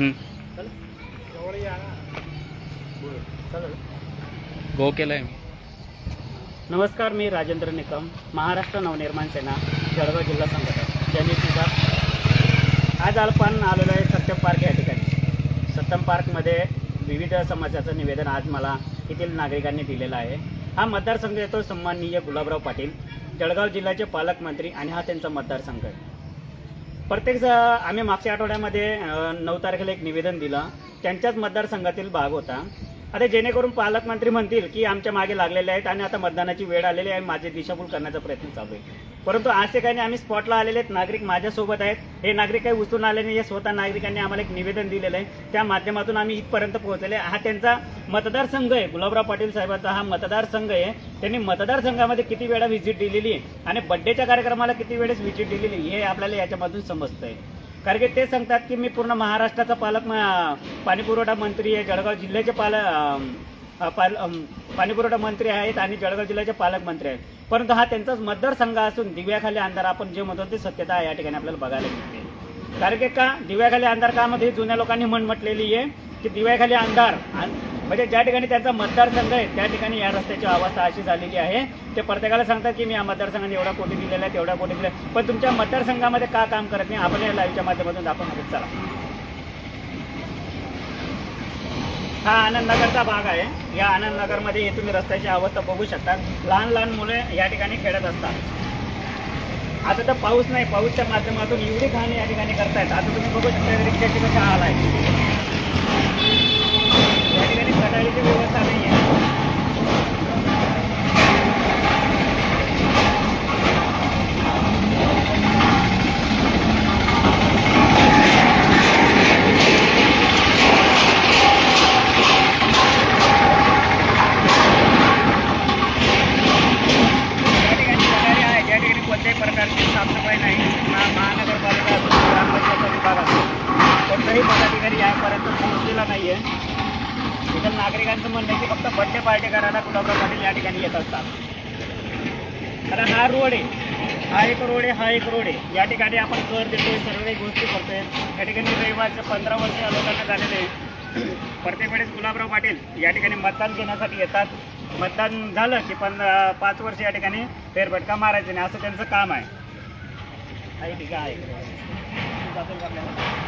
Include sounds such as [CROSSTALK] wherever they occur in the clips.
गो हो, केलाय मी. नमस्कार मी राजेंद्र निकम महाराष्ट्र नवनिर्माण सेना जळगाव जिल्हा संघटक. ज्यांनी तुझा आज आपण आलेलो आहे सत्यम पार्क या ठिकाणी. सत्यम पार्कमध्ये विविध समस्याचं निवेदन आज मला येथील नागरिकांनी दिलेलं आहे. हा मतदारसंघ येतो सन्माननीय गुलाबराव पाटील जळगाव जिल्ह्याचे पालकमंत्री आणि हा त्यांचा मतदारसंघ आहे. प्रत्येक आम्ही मागच्या आठवड्यामध्ये नऊ तारखेला एक निवेदन दिलं. त्यांच्याच मतदारसंघातील भाग होता. आता जेणेकरून पालकमंत्री म्हणतील की आमच्या मागे लागलेले आहेत आणि आता मतदानाची वेळ आलेली आहे माझी दिशाभूल करण्याचा प्रयत्न चालू आहे. परंतु असे काही नाही आम्ही स्पॉटला आलेले आहेत. नागरिक माझ्यासोबत आहेत. हे नागरिक काही उचलून आले नाही हे स्वतः नागरिकांनी आम्हाला एक निवेदन दिलेलं आहे त्या माध्यमातून आम्ही इथपर्यंत पोहोचले हा त्यांचा मतदारसंघ आहे. गुलाबराव पाटील साहेबांचा हा मतदारसंघ आहे. त्यांनी मतदारसंघामध्ये किती वेळा व्हिजिट दिलेली आणि बड्डेच्या कार्यक्रमाला किती वेळेस व्हिजिट दिलेली हे आपल्याला याच्यामधून समजतंय. कारण की ते सांगतात की मी पूर्ण महाराष्ट्राचा पालक पाणीपुरवठा मंत्री आहे. जळगाव जिल्ह्याचे पालक पाल पाणीपुरवठा मंत्री आहेत आणि जळगाव जिल्ह्याचे पालकमंत्री आहेत. परंतु हा त्यांचाच मतदारसंघ असून दिव्याखाली अंधार आपण जे म्हणतो ते सत्यता या ठिकाणी आपल्याला बघायला मिळते. कारण की का दिव्याखाली अंधार कामध्ये जुन्या लोकांनी म्हण म्हटलेली आहे की दिव्याखाली अंधार म्हणजे ज्या ठिकाणी त्यांचा मतदारसंघ आहे त्या ठिकाणी या रस्त्याची अवस्था अशी झालेली आहे. ते प्रत्येकाला सांगतात की मी या मतदारसंघाने एवढा कोटी दिलेला आहे तेवढा कोटी दिला पण तुमच्या मतदारसंघामध्ये का काम करत नाही? आपण या लाईव्हच्या माध्यमातून आपण चला. हा आनंदनगरचा भाग आहे. या आनंदनगरमध्ये हे तुम्ही रस्त्याची अवस्था बघू शकता लहान लहान मुले या ठिकाणी खेळत असतात. आता तर पाऊस नाही. पाऊसच्या माध्यमातून एवढी घाण या ठिकाणी करतायत. आता तुम्ही बघू शकता रिक्षाची कशा आला आहे. या ठिकाणी कटाळीची व्यवस्था नाही आहे या ठिकाणी गटारी आहे ज्या ठिकाणी कोणत्याही प्रकारची साफसफाई नाही महा- महानगरपालिका असो ग्रामपंचायत विभाग असो कोणताही पदाधिकारी यापर्यंत पोहोचलेला नाही आहे तिथं नागरिकांचं म्हणणं आहे की फक्त बड्डे पार्टी करायला गुलाबराव पाटील या ठिकाणी येत असतात. कारण हा रोड आहे. हा एक रोड आहे हा एक रोड आहे. या ठिकाणी आपण कर देतोय सर्व गोष्टी करतोय. या ठिकाणी रहिवासी पंधरा वर्ष लोकांना झालेले आहे. प्रत्येक वेळेस गुलाबराव पाटील या ठिकाणी मतदान घेण्यासाठी येतात. मतदान झालं की पण पाच वर्ष या ठिकाणी फेरफटका मारायचे नाही. असं त्यांचं काम आहे. आहे ठीक आहे जातील का आपल्याला?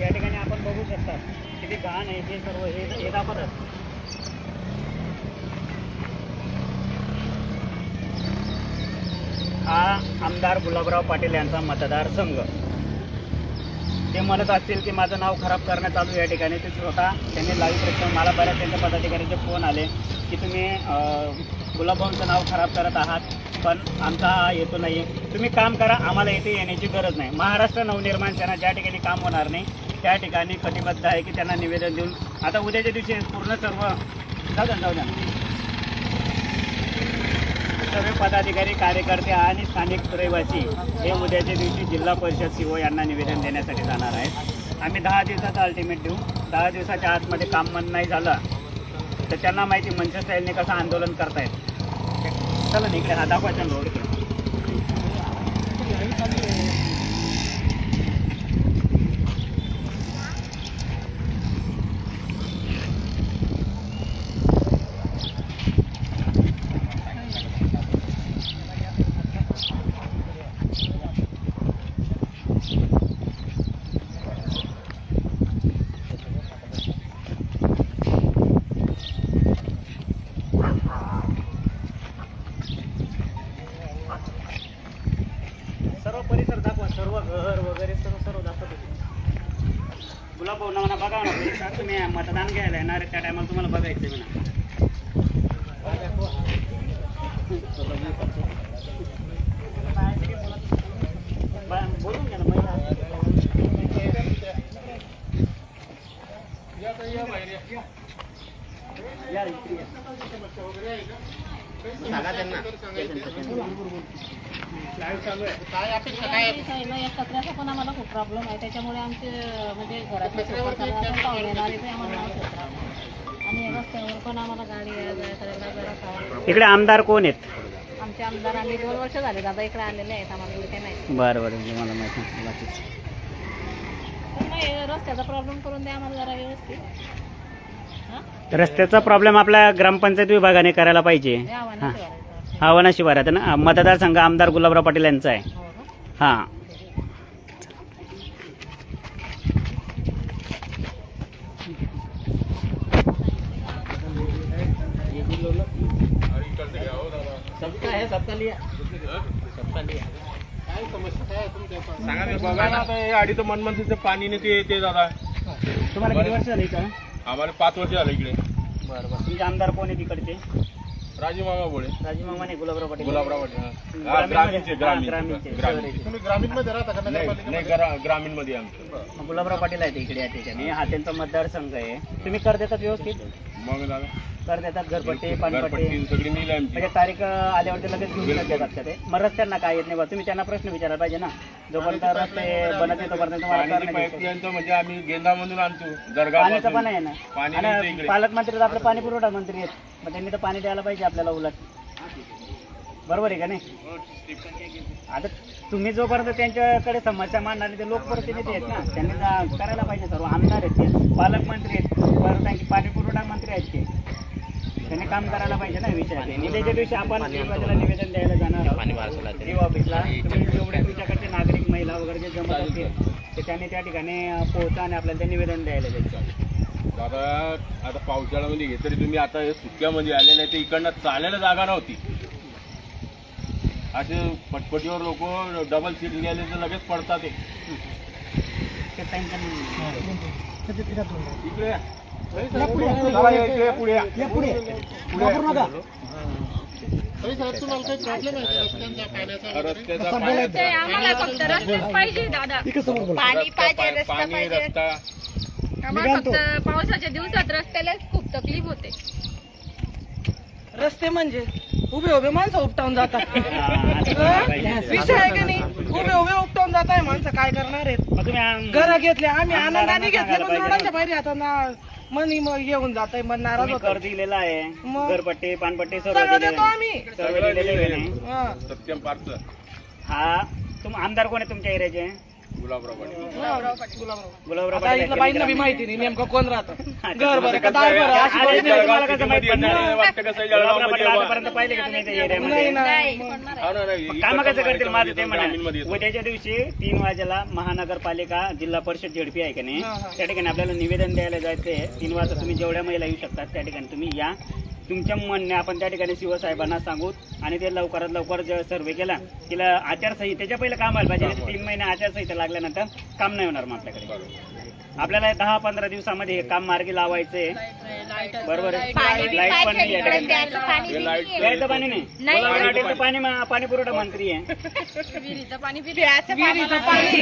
या ठिकाणी आपण बघू शकता किती घाण आहे हे सर्व हे हे दाखवतात हा आमदार गुलाबराव पाटील यांचा मतदारसंघ ते म्हणत असतील की माझं नाव खराब करणं चालू या ठिकाणी. ते स्वतः त्यांनी लाईव्ह प्रश्न मला बऱ्याच त्यांच्या पदाधिकाऱ्यांचे फोन आले की तुम्ही गुलाबरावचं नाव खराब करत आहात पण आमचा हा येतो नाही तुम्ही काम करा आम्हाला इथे येण्याची गरज नाही. महाराष्ट्र नवनिर्माण सेना ज्या ठिकाणी काम होणार नाही त्या ठिकाणी कटिबद्ध आहे की त्यांना निवेदन देऊन. आता उद्याच्या दिवशी पूर्ण सर्व जाऊ द्या जाऊ द्या. सर्व पदाधिकारी कार्यकर्ते आणि स्थानिक रहिवासी हे उद्याच्या दिवशी जिल्हा परिषद सीओ यांना निवेदन देण्यासाठी जाणार आहेत. आम्ही दहा दिवसाचा अल्टिमेट देऊ. दहा दिवसाच्या आतमध्ये काम मन नाही झालं तर त्यांना माहिती मनसे स्टाईलने कसं आंदोलन करतायत. चला ना इकडे हा दाखवायचा रोड इकडे. सर्व घर वगैरे सर्व सर्व दाखवत होते. गुलाब भाऊ म्हणा बघा ना तुम्ही मतदान घ्यायला येणार त्या टायमाला तुम्हाला बघायचं आहे म्हणा बोलून घ्या ना या इकडे या कचऱ्याचा पण आम्हाला खूप प्रॉब्लेम आहे. त्याच्यामुळे आमचे म्हणजे घरातले नाही. आणि रस्त्यावर पण आम्हाला गाडी करायला जरा इकडे आमदार कोण आहेत? आमचे आमदार आम्ही दोन वर्ष झाले दादा इकडे आलेले आहेत. आम्हाला माहिती बरं बरं मला माहिती नाही. बाकीच पण नाही रस्त्याचा प्रॉब्लेम करून द्या आम्हाला जरा व्यवस्थित. रस्त्याचा प्रॉब्लेम आपल्या ग्रामपंचायत विभागाने करायला पाहिजे. हे हां. आव्हाना शिवारात ना. मतदारसंघ आमदार गुलाबराव पाटील यांचा आहे. हो हां सबका है. सबका लिया सबका लिया बघा ना आता हे अडीच मनमंतीचं पाणी नाही ते ते दादा. तुम्हाला किती वर्ष झाली का आम्हाला पाच वर्ष झालं इकडे. बरं बरं. तुमचे आमदार कोण आहे तिकडचे राजीव मामा बोळे राजीव मामाने गुलाबराव पाटील. गुलाबराव पाटील हा. ग्रामीणमध्ये- ग्रामीणचे ग्रामीणचे ग्रामीण शहराचे. नाही नाही, ग्रा- ग्रामीणमध्ये आमचं गुलाबराव पाटील आहेत इकडे या ठिकाणी. हा त्यांचा मतदारसंघ आहे. तुम्ही कर देतात व्यवस्थित? मग दादा. कर देतात घरपट्टी पाणपट्टी. घरपट्टी सगळी मिळेल आमची. म्हणजे तारीख आल्यावरती लगेच घेऊन देतात का ते. मग रस्त्यांना काय येत नाही बा. तुम्ही त्यांना प्रश्न विचारायला पाहिजे ना. जोपर्यंत रस्ते बनत नाही तोपर्यंत तुम्हाला पाण्याची. पाईपलाईनचं म्हणजे आम्ही गेंदामधून आणतो पाणीचं पण दर्गा आहे ना. पाणी आणि नसतं इकडे. पालकमंत्री तर आपले पाणी पुरवठा मंत्री आहेत. मग त्यांनी तर पाणी द्यायला पाहिजे आपल्याला उलट. बरोबर आहे का नाही? आता तुम्ही जोपर्यंत त्यांच्याकडे समस्या मांडणार नाही, ते लोकप्रतिनिधी आहेत ना. त्यांनी जा- करायला पाहिजे सर्व. आमदार आहेत ते. पालकमंत्री आहेत. परत त्यांचे पाणी पुरवठा मंत्री आहेत ते. त्यांनी काम करायला पाहिजे ना विषय उद्याच्या दिवशी आपण निवेदन द्यायला जाणार आहोत. जीव ऑफिसला. तुम्ही जेवढे तुमच्याकडचे नागरिक महिला वगैरे जे जमत असतील ते त्यांनी त्या ठिकाणी पोहोचा आणि आपल्याला ते निवेदन द्यायला जायचं दादा आता पावसाळ्यामध्ये हे तरी तुम्ही आता हे सुक्यामध्ये आले नाही तर इकडनं चालायला जागा नव्हती. असे पटपटीवर लोक डबल सीट गेले तर लगेच पडतात ते. ते इकडे या. दादा, या इकडे पुढे या. पुढे या. रस्त्याचा पाण्याचा ते आम्हाला फक्त रस्तेच पाहिजे दादा पाणी पाहिजे रस्ता पाणी पाहिजे रस्ता आम्हाला फक्त पावसाच्या दिवसात रस्त्यालाच खूप तकलीफ होते रस्ते म्हणजे उभे उभे माणसं उपटावून जातात विषय आहे का नाही उभे उभे उपटावून जात आहे माणसं काय करणार आहेत घर घेतले आम्ही आनंदाने घेतले पण पाहिजे रोडांच्या. बाहेर आता ना मनी मग येऊन जात आहे मन नाराज तुम्ही होतो कर दिलेला आहे मग? घरपट्टी पानपट्टी सर्व सगळं दिलेलं देतो आहे. आम्ही सर्व दिलेलं आहे? हा. सत्यम पार्थ हा तुम आमदार कोण आहे तुमच्या एरियाचे गुलाबराव पाटील गुलाबराव आता पाटील इथलं आहेत बाईंना का बी नाही? माहिती नाही नेमकं कोण राहतं [LAUGHS] अच्छा. घर बरं का दार बरं अशी अरे, परिस्थिती. तुम्हाला कसं माहीत पडलं? वाटतं कसं गुलाबराव जळगावमध्ये पाटील बा. आतापर्यंत पाहिले का तुम्ही त्या नाही एरियामध्ये नाही ना, नाही. काम कसं करतील माझं ते ग्रामीणमध्ये म्हणा येतो. उद्याच्या दिवशी तीन वाजेला महानगरपालिका जिल्हा परिषद झेडपी आहे का नाही हा. त्या ठिकाणी आपल्याला निवेदन द्यायला जायचं आहे तीन वाजता तुम्ही जेवढ्या महिला येऊ शकतात त्या ठिकाणी तुम्ही या तुमच्या म्हणणे आपण त्या ठिकाणी शिवसाहेबांना सांगू आणि ते लवकरात लवकर जे सर्वे केला तिला आचारसंहितेच्या पहिलं काम व्हायला पाहिजे तीन महिने आचारसंहिता लागल्यानंतर काम नाही होणार मग आपल्याकडे. आपल्याला दहा पंधरा दिवसामध्ये हे काम मार्गी लावायचंय बरोबर आहे. लाइट पण नाही हे प्यायचं पाणी नाही. पाणी मा- पाणी पुरवठा मंत्री आहे. विहिरीचं पाणी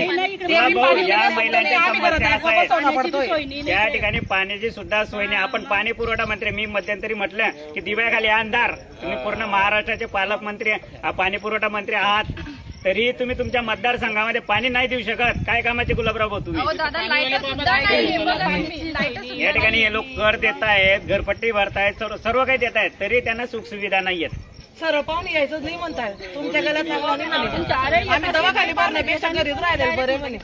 हा भाऊ, या महिलांच्या समस्या असा आहे. त्या ठिकाणी पाण्याची सुद्धा सोय नाही. आपण पाणी पुरवठा मंत्री मी मध्यंतरी म्हटलं की दिव्याखाली अंधार. तुम्ही पूर्ण महाराष्ट्राचे पालकमंत्री आ, पाणी पुरवठा मंत्री आहात. तरी तुम्ही तुमच्या मतदारसंघामध्ये पाणी नाही देऊ शकत. काय कामाचे गुलाबराव भाऊ तुम्ही? या ठिकाणी हे लोक कर देत आहेत घरपट्टी भरतायत सर्व सर्व काही देत आहेत तरी त्यांना सुख सुविधा नाहीयेत. सर्व पाहुणे यायचं नाही म्हणताय. तुमच्या गल्यात चांगला नाही म्हणे. आम्ही दवाखाने घरीच राहिले बरे म्हणे.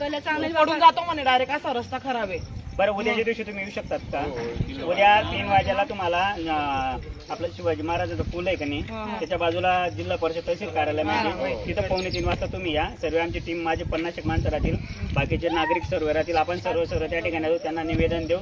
पडून जातो म्हणे डायरेक्ट असा रस्ता खराब आहे. बरं उद्याच्या दिवशी तुम्ही येऊ शकतात का? उद्या तीन वाजेला तुम्हाला आपलं शिवाजी महाराजाचं पूल आहे का नाही? त्याच्या बाजूला जिल्हा परिषद तहसील कार्यालयामध्ये तिथं पावणे तीन वाजता तुम्ही या. सर्व आमची टीम माझे पन्नास एक माणसं राहतील. बाकीचे नागरिक सर्व राहतील. आपण सर्व सर्व त्या ठिकाणी जाऊ त्यांना निवेदन देऊ.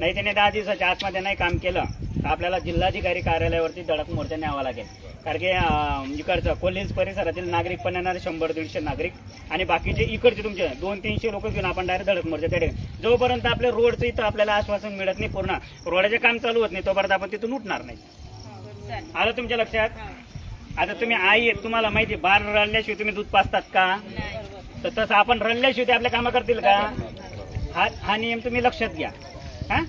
नाही त्याने दहा दिवसाच्या आतमध्ये नाही काम केलं. तर आपल्याला जिल्हाधिकारी कार्यालयावरती धडक मोर्चा न्यावा लागेल. कारण की इकडचं कोल्हेज परिसरातील नागरिक पण येणार शंभर दीडशे नागरिक. आणि बाकीचे इकडचे तुमचे दोन तीनशे लोक घेऊन आपण डायरेक्ट धडक मोर्चा त्या जोपर्यंत आपल्या रोडचं इथं आपल्याला आश्वासन मिळत नाही पूर्ण रोडाचे काम चालू होत नाही तोपर्यंत आपण तिथून उठणार नाही. आलं तुमच्या लक्षात? आता तुम्ही आई आहेत तुम्हाला माहिती आहे, बार रडल्याशिवाय तुम्ही दूध पाचतात का? तर तसं आपण रडल्याशिवाय ते आपल्या कामं करतील का? हा हा नियम तुम्ही लक्षात घ्या. हा?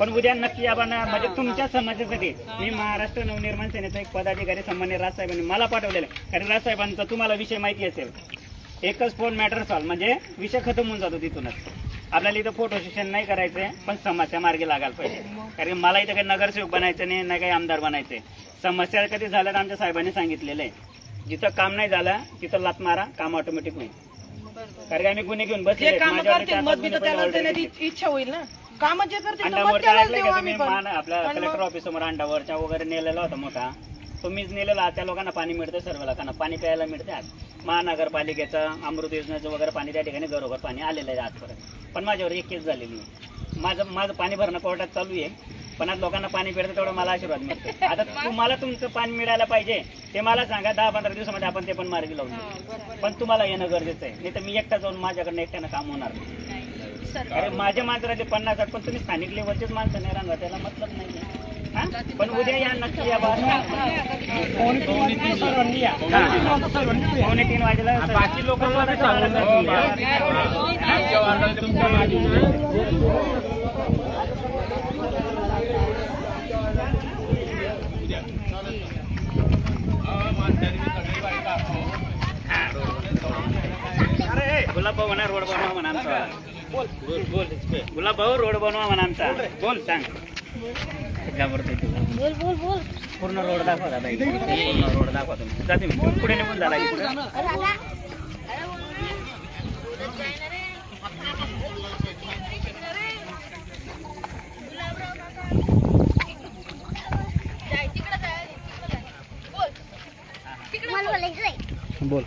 पण उद्या नक्की आपण म्हणजे तुमच्या समाजासाठी मी महाराष्ट्र नवनिर्माण सेनेचा एक पदाधिकारी सन्मान्य राजसाहेबांनी मला पाठवलेला आहे. कारण राजसाहेबांचा तुम्हाला विषय माहिती असेल. एकच फोन मॅटर सॉल्व म्हणजे विषय खतम होऊन जातो तिथूनच. आपल्याला इथं फोटो सेशन नाही करायचंय पण समस्या मार्गी लागायला पाहिजे. कारण मला इथं काही नगरसेवक बनायचं नाही ना काही आमदार बनायचंय. समस्या कधी झाल्या तर आमच्या साहेबांनी सांगितलेलं आहे. जिथं काम नाही झालं तिथं लात मारा काम ऑटोमॅटिक होईल. कारण आम्ही गुन्हे घेऊन बसले इच्छा होईल ना? काम जे करतील तर मत अंडावरचा त्यालाच ऐकलंय देऊ का आम्ही तुम्ही पण. मान आपल्या आणि कलेक्टर मग- ऑफिस समोर अंडावरच्या वगैरे नेलेला होता मोठा. तुम्हीच नेलेला त्या लोकांना पाणी मिळते सर्व लोकांना पाणी प्यायला मिळते आज. महानगरपालिकेचं अमृत योजनेचं वगैरे पाणी त्या ठिकाणी घरोघर पाणी आलेलं आहे आजपर्यंत. पण माझ्यावर एक केस झालेली आहे. माझं माझं पाणी भरणं कोर्टात चालू आहे. पण आज लोकांना पाणी मिळतं तेवढं मला आशीर्वाद मिळतो आता तुम्हाला तुमचं पाणी मिळायला पाहिजे ते मला सांगा दहा पंधरा दिवसामध्ये आपण ते पण मार्गी लावून देऊ. पण तुम्हाला येणं गरजेचं आहे. नाही तर मी एकटा जाऊन माझ्याकडनं एकट्यानं काम होणार नाही. अरे माझ्या मांजराचे पन्नास आहेत पण तुम्ही स्थानिक लेवलचेच माणसं नाही राहणार त्याला मतलब नाही हा? पण उद्या या नक्की या. हा. पावणे तीन वाजेला बाकी लोक गुलाब भाऊ म्हणा रोड बनवा म्हणा आमचा बोल बोल गुलाब भाऊ रोड बनवा म्हणा आमचा. बोल सांग. बोल बोल बोल. पूर्ण रोड दाखवा दादा. पूर्ण रोड दाखवा तुम्ही. जाते मी पुढे निघून झाला इकडे. बोल.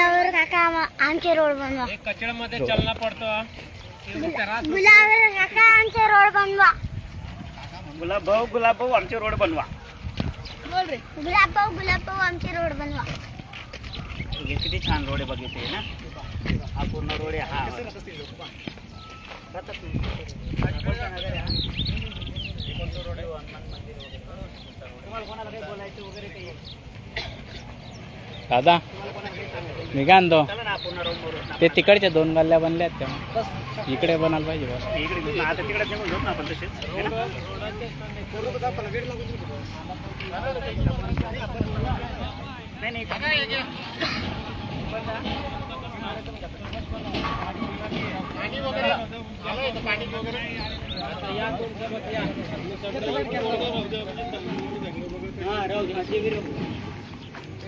गुलाबर काका आम- आमचे रोड बनवा. कचऱ्यामध्ये चलना पडतो. गुलाबर काका आमचे रोड बनवा. गुलाब भाऊ गुलाब भाऊ आमचे रोड बनवा. गुलाब भाऊ गुलाब भाऊ आमचे रोड बनवा. हे किती छान रोड आहे बघितले ना? हा पूर्ण रोड आहे हा. तुम्हाला कोणाला काही बोलायचं वगैरे काही? दादा मी काय ते तिकडच्या दोन गल्ल्या बनल्या आहेत त्या इकडे बनायला पाहिजे बस.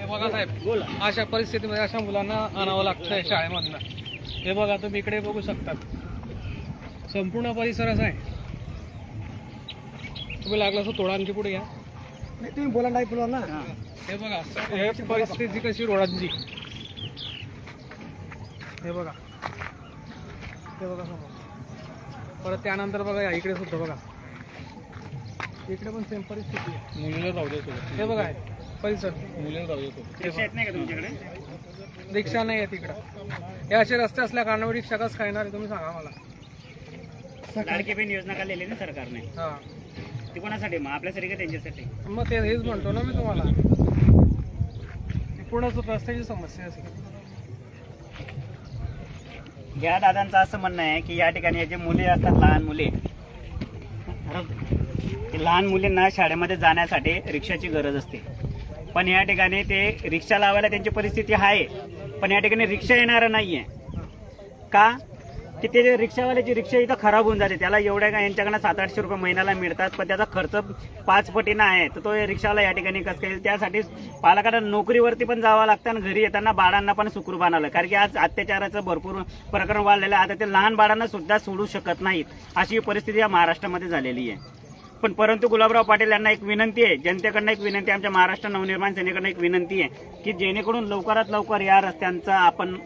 है? नाही नाही बघा साहेब बोला अशा परिस्थितीमध्ये अशा मुलांना आणावं लागतंय शाळेमधनं. हे बघा तुम्ही इकडे बघू शकतात. संपूर्ण परिसर असा आहे. तुम्ही लागलं असं थोडा आणखी पुढे या. तुम्ही बोला नाही बोला ना. हा. बघा हे परिस्थिती कशी रोडांची. हे बघा. हे बघा समोर. परत त्यानंतर बघा या इकडे सुद्धा बघा. इकडे पण सेम परिस्थिती आहे. मुलीला राहू दे हे बघा. परिसर रिक्षा येत नाही का तुमच्याकडे? रिक्षा नाही आहे तिकडं. हे असे रस्ते असल्या कारणावर रिक्षा कसं खाणार तुम्ही सांगा मला. लाडकी बहीण योजना काढलेली ना सरकारने. हा. ती कोणासाठी? मग आपल्यासाठी का त्यांच्यासाठी. मग ते हेच म्हणतो ना मी तुम्हाला. पूर्ण रस्त्याची समस्या असेल. या दादांचं असं म्हणणं आहे की या ठिकाणी जे मुले असतात लहान मुले ते लहान मुलींना शाळेमध्ये जाण्यासाठी रिक्षाची गरज असते. पण या ठिकाणी ते रिक्षा लावायला त्यांची परिस्थिती आहे. पण या ठिकाणी रिक्षा येणार आहे का? की ते जे रिक्षावाल्याची रिक्षा इथं खराब होऊन जाते. त्याला एवढ्या का यांच्याकडनं सात आठशे रुपये महिन्याला मिळतात पण त्याचा खर्च पाच पटीनं आहे. तर तो रिक्षावाला या ठिकाणी कसं येईल त्यासाठी पालकांना नोकरीवरती पण जावं लागतं आणि घरी येताना बाळांना पण सुखरूप आणालं कारण की आज अत्याचाराचं भरपूर प्रकरण वाढलेलं आहे. आता ते लहान बाळांना सुद्धा सोडू शकत नाहीत. अशी परिस्थिती या महाराष्ट्रामध्ये झालेली आहे. पण परंतु गुलाबराव पाटील यांना एक विनंती आहे जनतेकडनं एक विनंती आहे आमच्या महाराष्ट्र नवनिर्माण सेनेकडनं एक विनंती आहे की जेणेकरून लवकरात लवकर या रस्त्यांचा आपण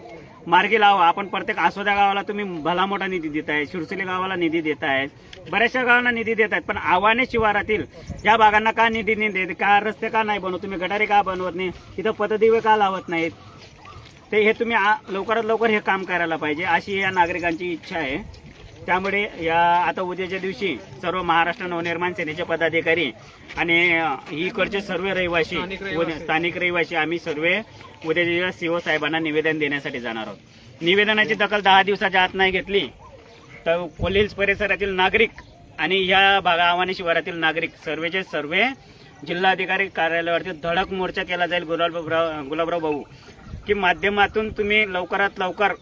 मार्गी लावा. आपण प्रत्येक आसोदा गावाला तुम्ही भला मोठा निधी आहे शिरसोली गावाला निधी देत आहे बऱ्याचशा गावांना निधी देत आहेत पण आव्हाने शिवारातील या भागांना का निधी नाही देत का रस्ते का नाही बनवत तुम्ही गटारी का बनवत नाही तिथं पतदिवे का लावत नाहीत? ते हे तुम्ही आ- लवकरात लवकर हे काम करायला पाहिजे अशी या नागरिकांची इच्छा आहे. त्यामुळे या आता उद्याच्या दिवशी सर्व महाराष्ट्र नवनिर्माण सेनेचे पदाधिकारी आणि इकडचे सर्व रहिवासी स्थानिक रहिवासी. आम्ही सर्व उद्याच्या सीओ साहेबांना निवेदन देण्यासाठी जाणार आहोत निवेदनाची दखल दहा दिवसाच्या आत नाही घेतली तर कोलिल्स परिसरातील नागरिक आणि या भागा आव्हाने शिवारातील नागरिक सर्वेचे सर्वे जिल्हाधिकारी कार्यालयावरती धडक मोर्चा केला जाईल गुलाबराव गुलाबराव भाऊ की माध्यमातून तुम्ही लवकरात लवकर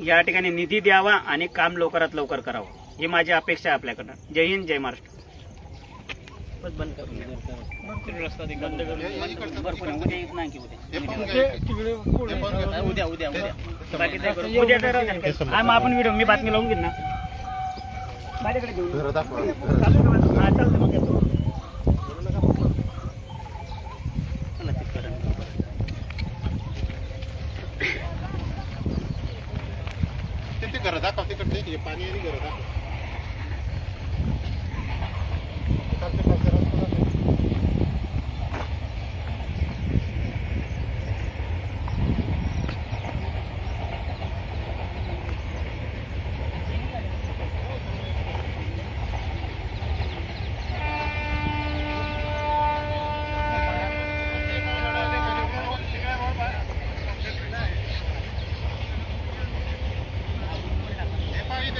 या ठिकाणी निधी द्यावा आणि काम लवकरात लवकर करावं. ही माझी अपेक्षा आहे आपल्याकडनं. जय हिंद जय महाराष्ट्र. बंद. उद्या उद्या. उद्या. आपण व्हिडिओ मी बातमी लावून घेईन ना. माझ्याकडे घेऊन ये. हा, चालतं मग येतो. चला, तिकडं. ते घर दाखव तिकडे हे पाणी आणि घर दाखव.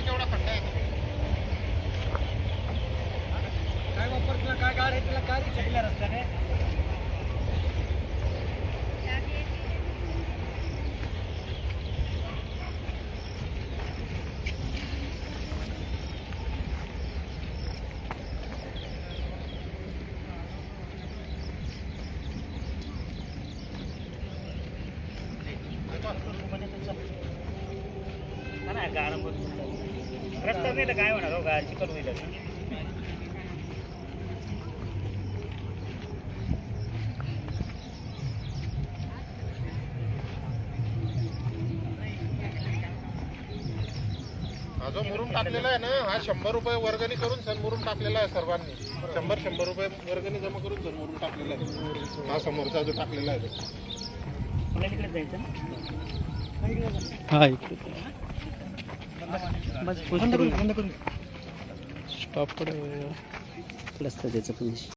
हे पाणी केवढा खड्डा आहे काय वापरला काय गाडी आहे, तिला काय विचारल्या रस्त्याने हा ना, गाडं बसून चालू. रस्ता नाही तर काय होणार हो गाडी चिकट होईल असं. हा जो मुरुम टाकलेला आहे ना हा शंभर रुपये वर्गणी करून सर मुरुम टाकलेला आहे सर्वांनी. शंभर शंभर रुपये वर्गणी जमा करून सर मुरुम टाकलेला आहे. हा समोरचा जो टाकलेला आहे? हा इकडे. स्टॉप त्याचं